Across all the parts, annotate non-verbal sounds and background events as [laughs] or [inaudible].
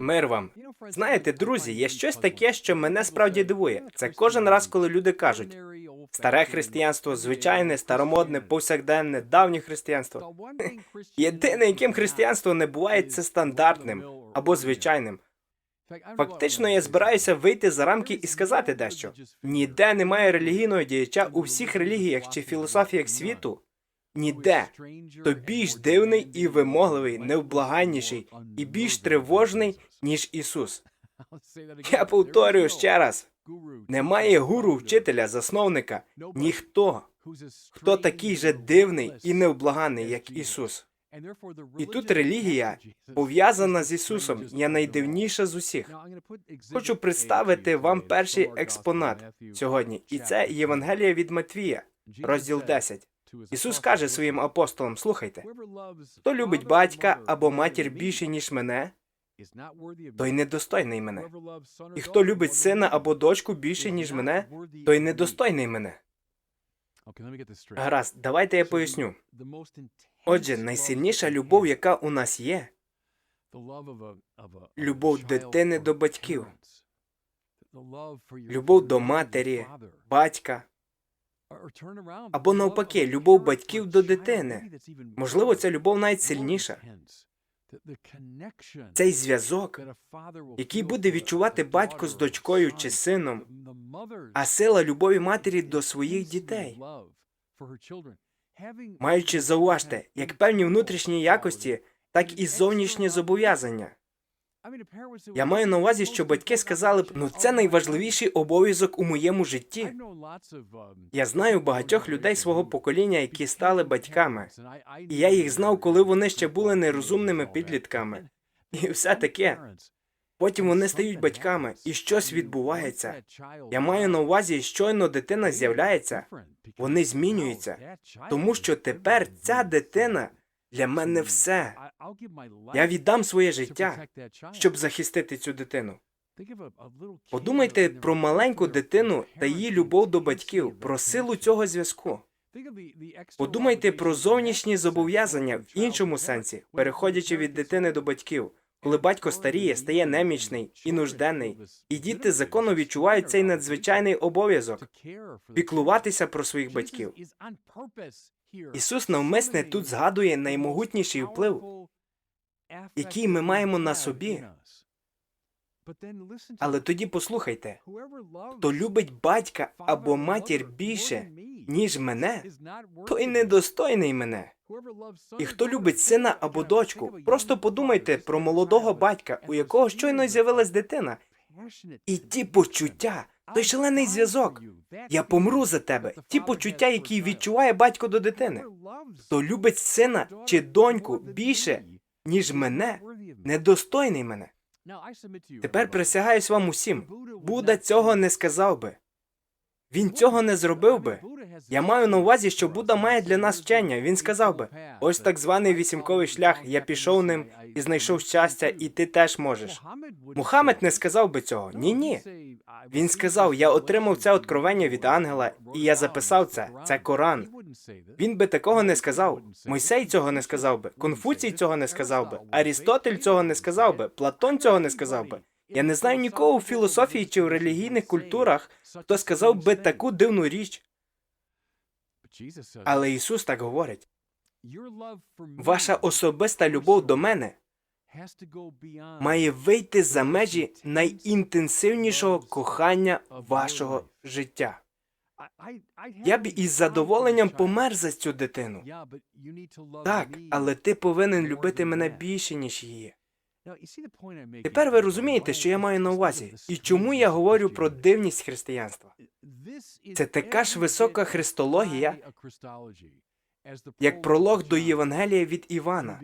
Мир вам. Знаєте, друзі, є щось таке, що мене справді дивує. Це кожен раз, коли люди кажуть старе християнство, звичайне, старомодне, повсякденне, давнє християнство. Єдине, яким християнство не буває, це стандартним або звичайним. Фактично, я збираюся вийти за рамки і сказати дещо. Ніде немає релігійного діяча у всіх релігіях чи філософіях світу. Ніде. То більш дивний і вимогливий, невблаганніший і більш тривожний, ніж Ісус. [laughs] Я повторюю ще раз: немає гуру, вчителя, засновника, ніхто, хто такий же дивний і невблаганий, як Ісус. І тут релігія, пов'язана з Ісусом, є найдивніша з усіх. Хочу представити вам перший експонат сьогодні, і це Євангелія від Матвія, розділ 10. Ісус каже своїм апостолам: слухайте, хто любить батька або матір більше, ніж мене, той недостойний мене. І хто любить сина або дочку більше, ніж мене, той недостойний мене. Гаразд, давайте я поясню. Отже, найсильніша любов, яка у нас є, любов дитини до батьків, любов до матері, батька, або навпаки, любов батьків до дитини. Можливо, ця любов навіть сильніша. Цей зв'язок, який буде відчувати батько з дочкою чи сином, а сила любові матері до своїх дітей. Маючи зауважте, як певні внутрішні якості, так і зовнішні зобов'язання. Я маю на увазі, що батьки сказали б, ну це найважливіший обов'язок у моєму житті. Я знаю багатьох людей свого покоління, які стали батьками, і я їх знав, коли вони ще були нерозумними підлітками. І все таке. Потім вони стають батьками, і щось відбувається. Я маю на увазі, щойно дитина з'являється, вони змінюються, тому що тепер ця дитина для мене все. Я віддам своє життя, щоб захистити цю дитину. Подумайте про маленьку дитину та її любов до батьків, про силу цього зв'язку. Подумайте про зовнішні зобов'язання в іншому сенсі, переходячи від дитини до батьків. Коли батько старіє, стає немічний і нужденний, і діти законно відчувають цей надзвичайний обов'язок піклуватися про своїх батьків. Ісус навмисне тут згадує наймогутніший вплив, який ми маємо на собі. Але тоді послухайте, хто любить батька або матір більше, ніж мене, той недостойний мене. І хто любить сина або дочку, просто подумайте про молодого батька, у якого щойно з'явилась дитина, і ті почуття, той шалений зв'язок. Я помру за тебе. Ті почуття, які відчуває батько до дитини. Хто любить сина чи доньку більше, ніж мене, недостойний мене. Тепер присягаюсь вам усім. Будда цього не сказав би. Він цього не зробив би. Я маю на увазі, що Будда має для нас вчення. Він сказав би: ось так званий вісімковий шлях. Я пішов ним і знайшов щастя, і ти теж можеш. Мухаммед не сказав би цього. Ні, ні. Він сказав: Я отримав це откровення від ангела, і я записав це. Це Коран. Він би такого не сказав. Мойсей цього не сказав би. Конфуцій цього не сказав би. Арістотель цього не сказав би. Платон цього не сказав би. Я не знаю нікого у філософії чи в релігійних культурах, хто сказав би таку дивну річ. Але Ісус так говорить: ваша особиста любов до мене має вийти за межі найінтенсивнішого кохання вашого життя. Я б із задоволенням помер за цю дитину. Так, але ти повинен любити мене більше, ніж її. Тепер ви розумієте, що я маю на увазі, і чому я говорю про дивність християнства. Це така ж висока христологія, як пролог до Євангелія від Івана.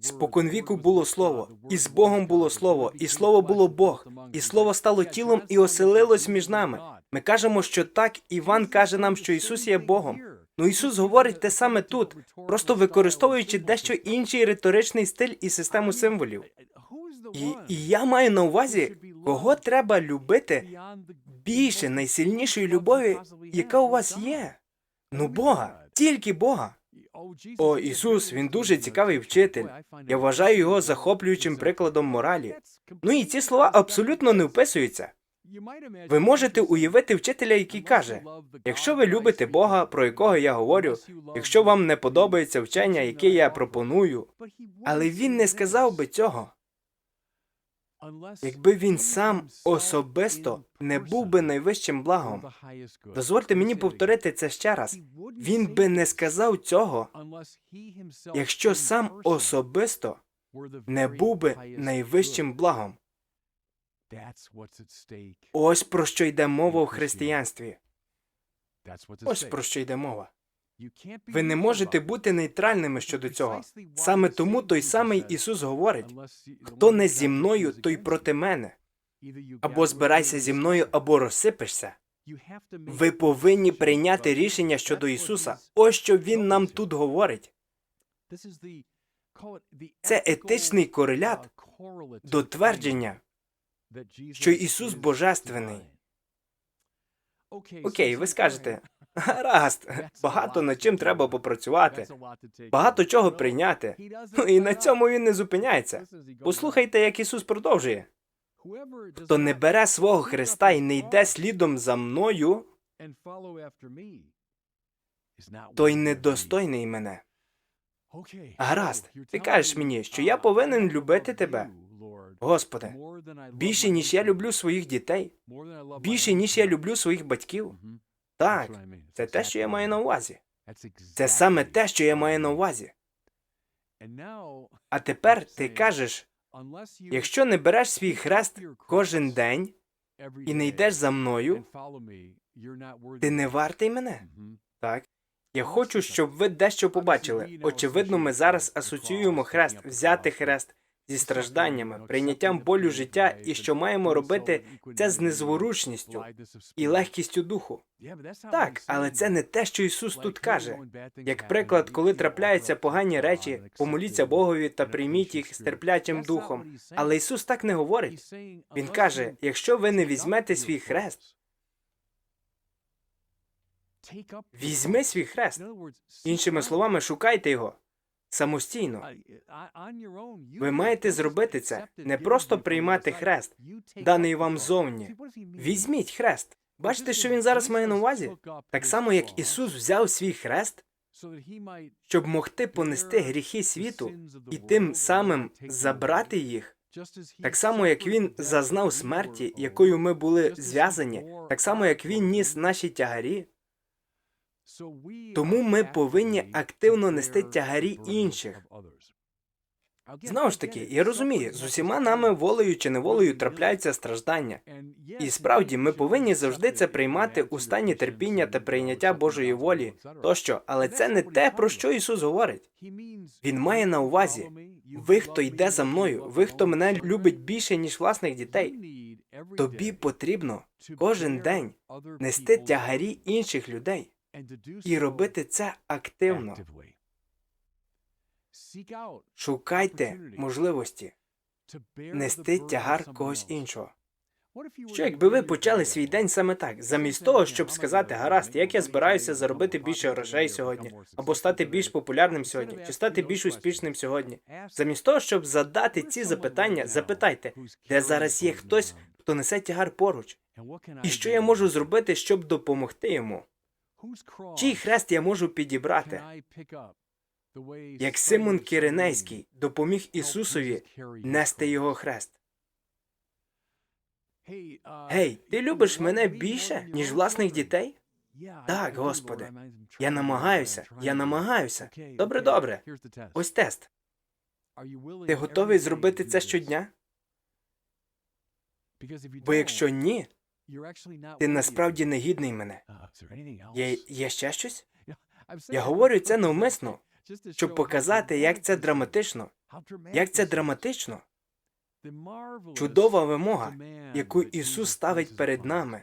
Споконвіку було слово, і з Богом було слово, і слово було Бог, і слово стало тілом і оселилось між нами. Ми кажемо, що так, Іван каже нам, що Ісус є Богом. Ну Ісус говорить те саме тут, просто використовуючи дещо інший риторичний стиль і систему символів. І, і я маю на увазі, кого треба любити більше найсильнішої любові, яка у вас є. Ну Бога, тільки Бога. О, Ісус, він дуже цікавий вчитель. Я вважаю його захоплюючим прикладом моралі. Ну і ці слова абсолютно не вписуються. Ви можете уявити вчителя, який каже: якщо ви любите Бога, про якого я говорю, якщо вам не подобається вчення, яке я пропоную, але він не сказав би цього. Якби він сам особисто не був би найвищим благом. Дозвольте мені повторити це ще раз. Він би не сказав цього, якщо сам особисто не був би найвищим благом. Ось про що йде мова в християнстві. Ось про що йде мова. Ви не можете бути нейтральними щодо цього. Саме тому той самий Ісус говорить: хто не зі мною, той проти мене. Або збирайся зі мною, або розсипешся. Ви повинні прийняти рішення щодо Ісуса. Ось що Він нам тут говорить. Це етичний корелят До твердження, що Ісус божественний. Окей, ви скажете, [laughs] гаразд, [laughs] багато над чим треба попрацювати, багато чого прийняти. Ну і на цьому він не зупиняється. Послухайте, як Ісус продовжує. Хто не бере свого Христа і не йде слідом за мною, той недостойний мене. Гаразд, ти кажеш мені, що я повинен любити тебе, Господи, більше, ніж я люблю своїх дітей, більше, ніж я люблю своїх батьків. Так, це те, що я маю на увазі. Це саме те, що я маю на увазі. А тепер ти кажеш, якщо не береш свій хрест кожен день і не йдеш за мною, ти не вартий мене. Так. Я хочу, щоб ви дещо побачили. Очевидно, ми зараз асоціюємо хрест, взяти хрест зі стражданнями, прийняттям болю життя, і що маємо робити це з незворушністю і легкістю духу. Так, але це не те, що Ісус тут каже. Як приклад, коли трапляються погані речі, помоліться Богові та прийміть їх з терплячим духом. Але Ісус так не говорить. Він каже: якщо ви не візьмете свій хрест, візьми свій хрест. Іншими словами, шукайте його самостійно. Ви маєте зробити це, не просто приймати хрест, даний вам зовні. Візьміть хрест. Бачите, що він зараз має на увазі? Так само, як Ісус взяв свій хрест, щоб могти понести гріхи світу і тим самим забрати їх. Так само, як він зазнав смерті, якою ми були зв'язані, так само як він ніс наші тягарі. Тому ми повинні активно нести тягарі інших. Знову ж таки, я розумію, з усіма нами волею чи неволею трапляються страждання. І справді ми повинні завжди це приймати у стані терпіння та прийняття Божої волі тощо, але це не те, про що Ісус говорить. Він має на увазі ви, хто йде за мною, ви, хто мене любить більше, ніж власних дітей. Тобі потрібно кожен день нести тягарі інших людей і робити це активно. Шукайте можливості нести тягар когось іншого. Що якби ви почали свій день саме так, замість того, щоб сказати, гаразд, як я збираюся заробити більше грошей сьогодні, або стати більш популярним сьогодні, чи стати більш успішним сьогодні. Замість того, щоб задати ці запитання, запитайте, де зараз є хтось, хто несе тягар поруч, і що я можу зробити, щоб допомогти йому? Чий хрест я можу підібрати? Як Симон Киринейський допоміг Ісусові нести його хрест. Гей, ти любиш мене більше, ніж власних дітей? Так, Господи. Я намагаюся, я намагаюся. Добре, добре. Ось тест. Ти готовий зробити це щодня? Бо якщо ні, ти насправді не гідний мене. Є, є ще щось? Я говорю це навмисно, [laughs] щоб показати, як це драматично. Як це драматично? Чудова вимога, яку Ісус ставить перед нами.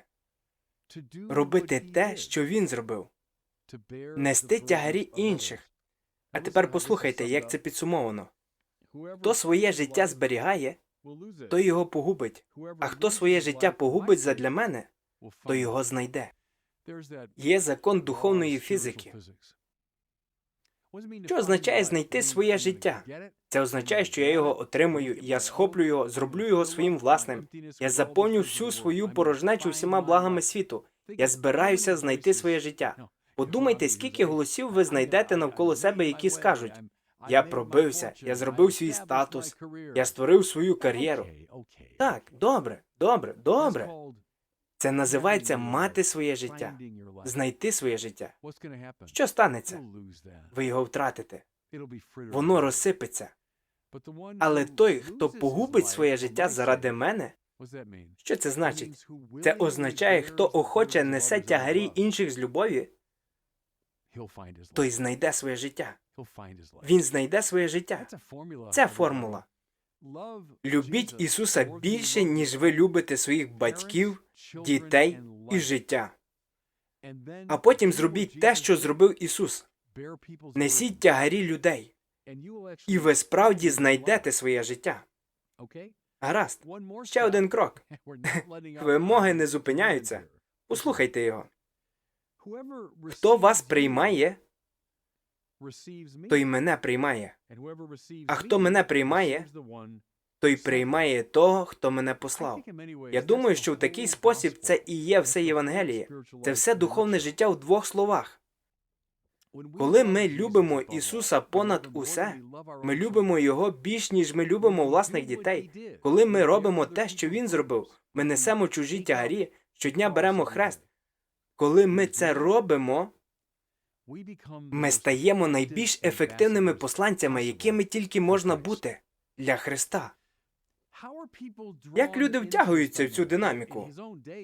Робити те, що Він зробив. Нести тягарі інших. А тепер послухайте, як це підсумовано. Хто своє життя зберігає, той його погубить. А хто своє життя погубить задля мене, то його знайде. Є закон духовної фізики. Що означає знайти своє життя? Це означає, що я його отримую, я схоплю його, зроблю його своїм власним. Я заповню всю свою порожнечу всіма благами світу. Я збираюся знайти своє життя. Подумайте, скільки голосів ви знайдете навколо себе, які скажуть: Я пробився, я зробив свій статус, я створив свою кар'єру. Так, добре, добре, добре. Це називається мати своє життя, знайти своє життя. Що станеться? Ви його втратите, воно розсипеться. Але той, хто погубить своє життя заради мене, що це значить? Це означає, хто охоче несе тягарі інших з любові, той знайде своє життя. Він знайде своє життя. Це формула. Любіть Ісуса більше, ніж ви любите своїх батьків, дітей і життя. А потім зробіть те, що зробив Ісус. Несіть тягарі людей, і ви справді знайдете своє життя. Гаразд. Ще один крок. [laughs] [laughs] Вимоги не зупиняються. Послухайте його. Хто вас приймає, той мене приймає. А хто мене приймає, Той приймає того, хто мене послав. Я думаю, що в такий спосіб це і є все Євангеліє. Це все духовне життя в двох словах. Коли ми любимо Ісуса понад усе, ми любимо Його більш, ніж ми любимо власних дітей. Коли ми робимо те, що він зробив, ми несемо чужі тягарі, щодня беремо хрест. Коли ми це робимо, ми стаємо найбільш ефективними посланцями, якими тільки можна бути для Христа. Як люди втягуються в цю динаміку?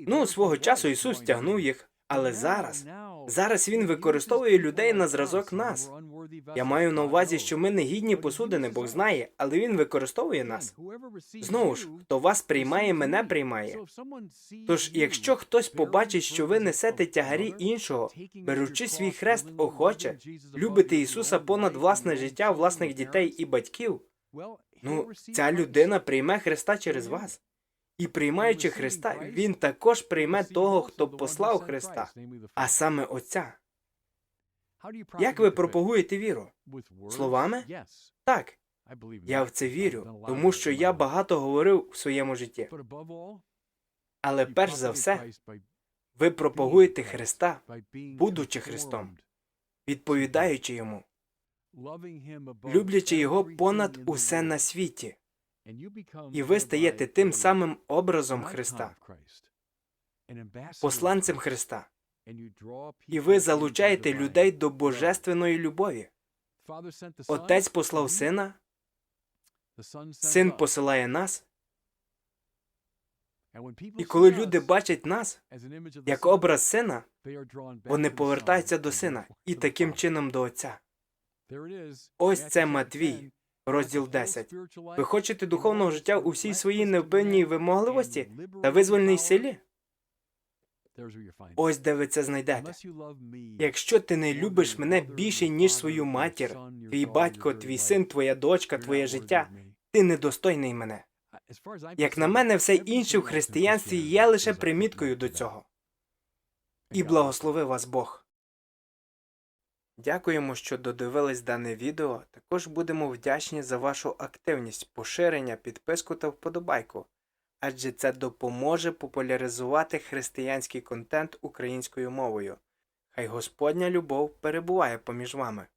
Ну, свого часу Ісус тягнув їх, але зараз, зараз Він використовує людей на зразок нас. Я маю на увазі, що ми не гідні посудини, Бог знає, але Він використовує нас. Знову ж, хто вас приймає, мене приймає. Тож, якщо хтось побачить, що ви несете тягарі іншого, беручи свій хрест охоче, любите Ісуса понад власне життя власних дітей і батьків, ну, ця людина прийме Христа через вас. І приймаючи Христа, він також прийме того, хто послав Христа, а саме Отця. Як ви пропагуєте віру? Словами? Так, я в це вірю, тому що я багато говорив в своєму житті. Але перш за все, ви пропагуєте Христа, будучи Христом, відповідаючи йому, люблячи його понад усе на світі, і ви стаєте тим самим образом Христа, посланцем Христа, і ви залучаєте людей до божественної любові. Отець послав сина, син посилає нас, і коли люди бачать нас як образ сина, вони повертаються до сина і таким чином до Отця. Ось це Матвій, розділ 10. Ви хочете духовного життя у всій своїй невпинній вимогливості та визвольній силі? Ось де ви це знайдете. Якщо ти не любиш мене більше, ніж свою матір, твій батько, твій син, твоя дочка, твоє життя, ти недостойний мене. Як на мене, все інше в християнстві є лише приміткою до цього. І благослови вас Бог. Дякуємо, що додивились дане відео. Також будемо вдячні за вашу активність, поширення, підписку та вподобайку, адже це допоможе популяризувати християнський контент українською мовою. Хай Господня любов перебуває поміж вами.